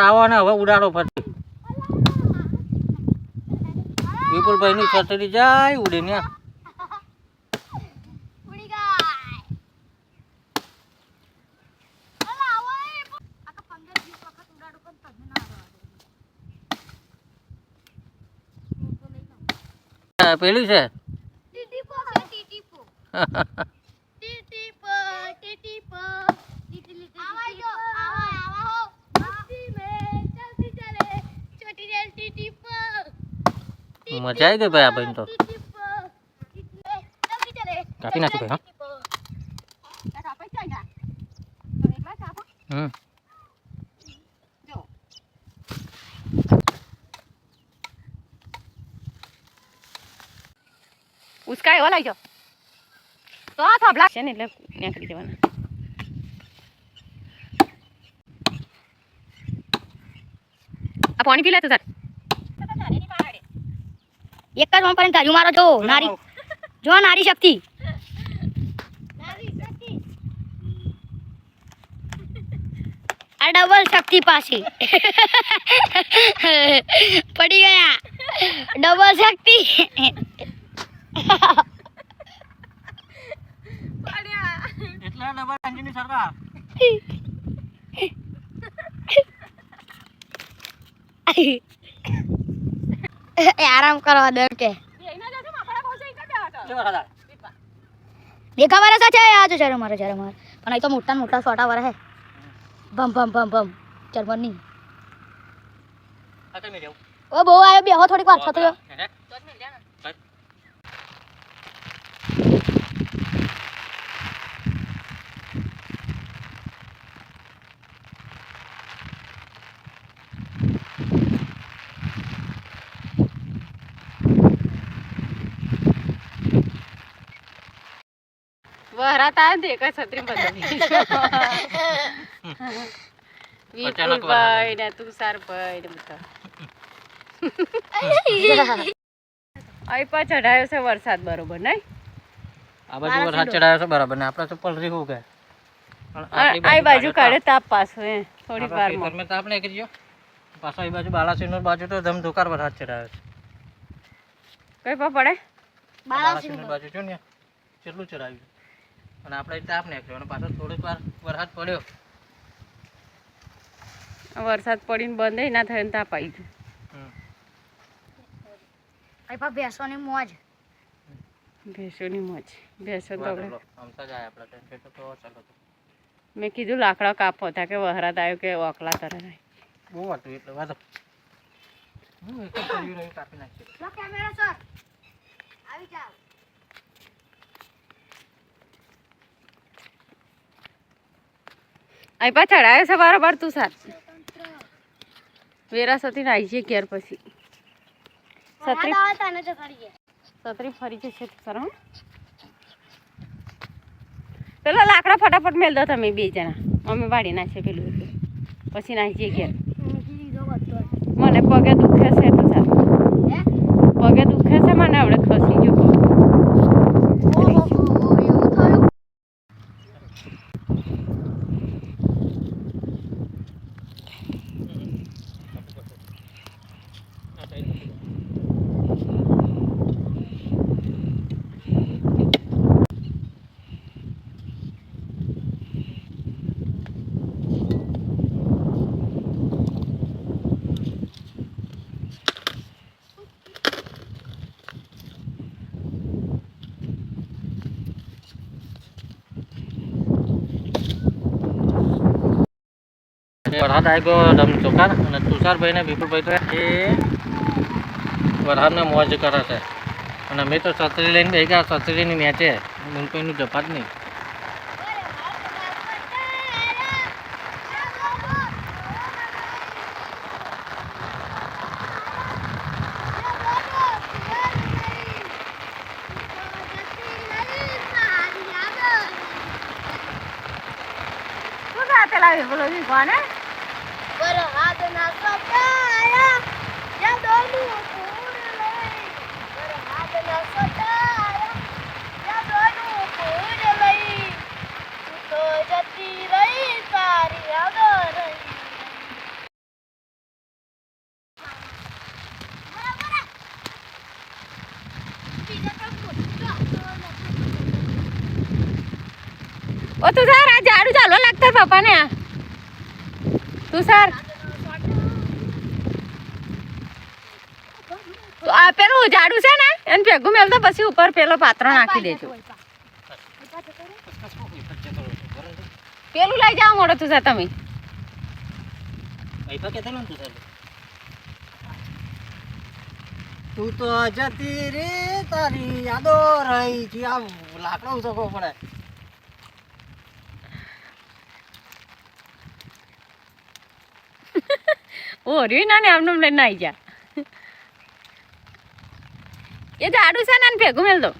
આવો ને હવે ઉડાડો ફરી. વિપુલભાઈ ની છત્રી જાય ઉડી ને ઉડી ગઈ અલા આવો એ આકા 15 20 વખત ઉડાડું પણ તમને ના આવડે પેલી છે ટીટીપો છે ટીટીપો ટીટીપો ટીટીપો ટીટીલી આવા જો આવા આવા હો મસ્તી મે ચલતી ચલે છોટી રેલ ટીટીપો મજા આવી ગઈ ભાઈ આ ભાઈ તો. કાપી નાખ્યું ભાઈ, હા? જ? હમ. જો ઉસકાય એવો લાગ્યો તો આ થાંભલા છે ને એટલે નીકળી જવાના. આ પાણી પી લે તું તાર એક જ વંપર તાર્યું મારો જો નારી. જો નારી શક્તિ. આ ડબલ શક્તિ પાછી. પડી ગયા. ડબલ શક્તિ. એટલા ડબલ એન્જિન સરકાર આરામ કરવા દે કે. દેખા વાળા સાચા આ જો ચાલો મારો ચાલો મારો. પણ અહીં તો મોટા મોટા સોટા વાળા હે. ભમ ભમ ભમ ભમ. જાવ ઓ બહુ આવ્યો બેહો થોડીક વાર છત્રીઓ વહરાતા દે કઈ છત્રી બદલી વિપુલભાઈ ને તુષારભાઈ ને બધા. અહીં પા ચઢાયો છે વરસાદ બરોબર નહીં? આ બાજુ વરસાદ ચઢાયો છે બરાબર ને આપણે તો પલરી હો ગયા આ બાજુ કાઢે તાપ. પાછો એ થોડી વાર ખેતરમાં તાપ નહીં કરજો પાછો એ બાજુ બાલાસિનોર બાજુ તો ધમધોકાર વરસાદ ચડાયો છે. કઈ પા પડે? બાલાસિનોર બાજુ જો ને કેટલું ચડાવ્યું અને આપણે તાપ નાખ્યો અને પાછો થોડીક વાર વરસાદ પડ્યો. વરસાદ પડીને બંધ ય ના થાય ને તાપ આવી ગયો અહીં મોજ. ભેંસોની મોજ. ભેંસો તો. મેં કીધું લાકડા કાપો હતા કે વહરાત આવ્યો કે ઓકલા તરે નહીં બહુ હતું એટલે વાંધો હું એક જ કર્યું રહ્યું કાપી નાખીએ કેમેરા સર આવી જાવ અહીં પાછળ ચડાયો છે બરાબર તું સાર. વેરા સતી આવી છે ઘેર પછી. છત્રી છત્રી ફરી જશે સર? પેલો લાકડા ફટાફટ મેલ દો તમે બે જણા. અમે વાળી નાખીએ પેલું એટલું પછી નાખીએ ઘેર. મને પગે દુખે છે તો સારું હે પગે દુખે છે મને હવે ખસી ગયું ઓહો એવું થયું વરસાદ આવી ગયો ધમ ચોકાર અને તુષારભાઈને, વિપુલભાઈ તો એ વરસાદને મોજ કરે છે. અને અમે તો છત્રી લઈને બેસી ગયા છત્રીની નીચે મુંબઈનું જપાત નહીં. સાથે બોલો કોને વરહાદ ના સતાયા યા ડોલું પૂર લઈ વરહાદ ના સતાયા યા ડોલું પૂર લઈ તું તો જતી રહી તારી આગળ રહી ઓ તું સર આ ઝાડુ ચાલો લાગતા પપ્પાને આ. તું સર. આ પેલું ઝાડુ છે ને એને ભેગું મેલ તો પછી ઉપર પેલો પાત્ર નાખી દેજો. પેલું લઈ જાઓ મોડો તું સર તમે. તું તો જતી રે તારી યાદો રહી છે આ લાકડો ઉસકો પડે. ઓ ના ને આમને લઈને નાઈ જા. એ છે ને ભેગું મેલ દો.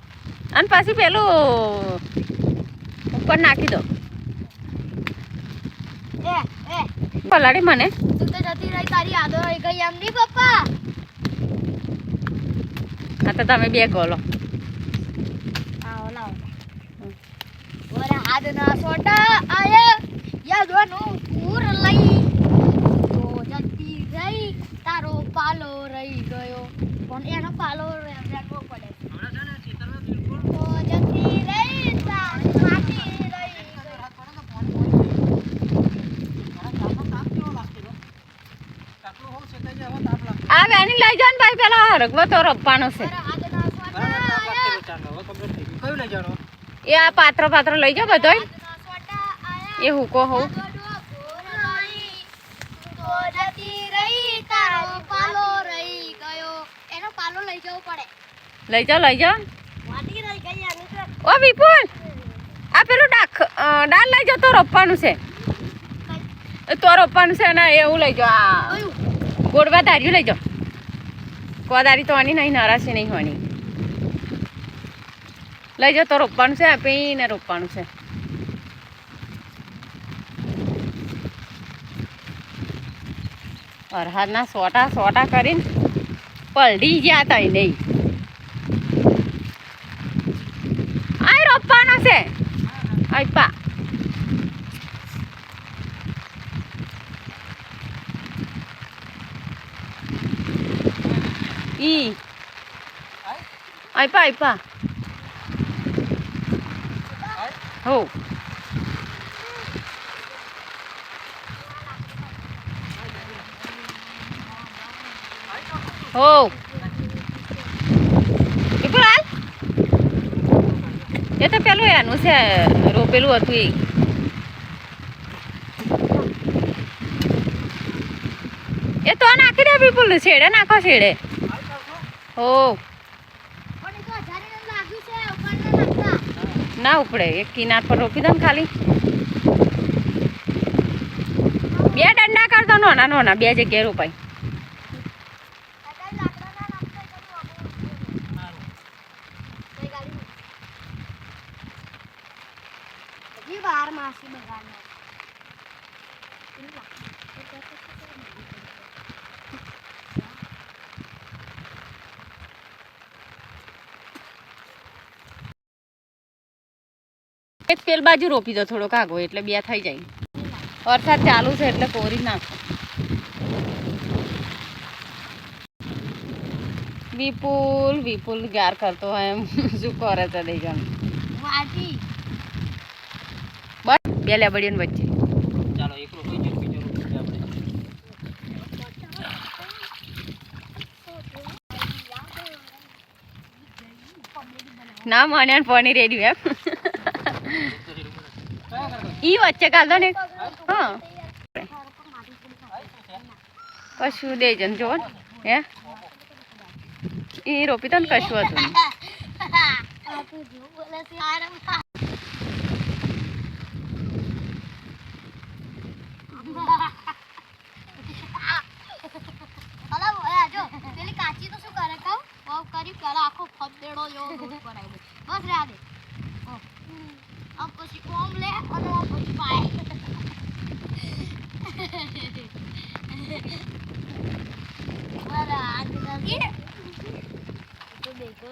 અને પાછી પેલું ઉપર નાખી દો. પલાડી મને. તું તો જતી રહી તારી યાદો રહી ગઈ એમ નહીં પપ્પા? આ તો તમે બે ગોલો. આવો લાવો. ઓરે હાથના સોટા આયા યાદવાનું પૂર લઈ તો જતી રહી તારો પાલો રહી ગયો પણ એનો પાલો રહેવો પડે તો જતી રહી તારી માટી રહી ગઈ આ વેની લઈ જાવ ને ભાઈ પેલા હરગવો તો રપવાનો છે. ઓરે હાથના સોટા આયા કયું લઈ જવાનું એ આ પાત્ર પાત્ર લઈ જાઓ આયા એ હુકો હોઉં તો જતી રહી તારો પાલો રહી ગયો. એનો પાલો લઈ જવો લઈ જાઓ લઈ જાઓ વાટી રહી ગઈ આનું તો ઓ વિપુલ આ પેલું ડાખ ડાળ લઈ જાઓ તો રોપવાનું છે. તો રોપવાનું છે ને એવું લઈ જાઓ આ. ગોળવા દાર્યું લઈ જાઓ. કોદારી તો આની નહીં નરાશી નહીં હોની લઈ જાઓ, તો રોપવાનું છે આપીને રોપવાનું છે. વરસાદના સોટા સોટા કરીને પલડી ગયા તા નહીં આય રોપવાનો છે આયપા ઈ. આયપા આયપા. હો. હો. વિપુલ હાલ એ તો પેલું એનું છે, રોપેલું હતું એ. એ તો નાખી દે વિપુલ છેડે, નાખો છેડે. હો ના ઉપડે એક કિનાર પર રોપી દો ને ખાલી. બે દંડા કરતો નાના નાના બે જગ્યાએ રોપાય. બાર માસી બગાડને એક પેલ બાજુ રોપી દો થોડોક કાગો એટલે બે થઈ જાય. વરસાદ ચાલુ છે એટલે કોરી નાખો. વિપુલ વિપુલ ગાર કરતો હોય એમ. શું કરે છે દઈ જણ બસ બે લેબડીઓ વચ્ચે. ચાલો એકલો કોઈ જણ બીજો રોપી આપણે ના મને પાણી રેડી એમ. ઈ વચ્ચે દો ને. હા. કશું દે જન જો હે. ઈ રોપી તો ને કશું હતું કાચી તો શું કરે કહું? કરી, પેલા આખો ફદેડો જેવો બસ રે દે આમ પછી કોમ લે અને આમ પછી પાય બરાબર આ તો દેખો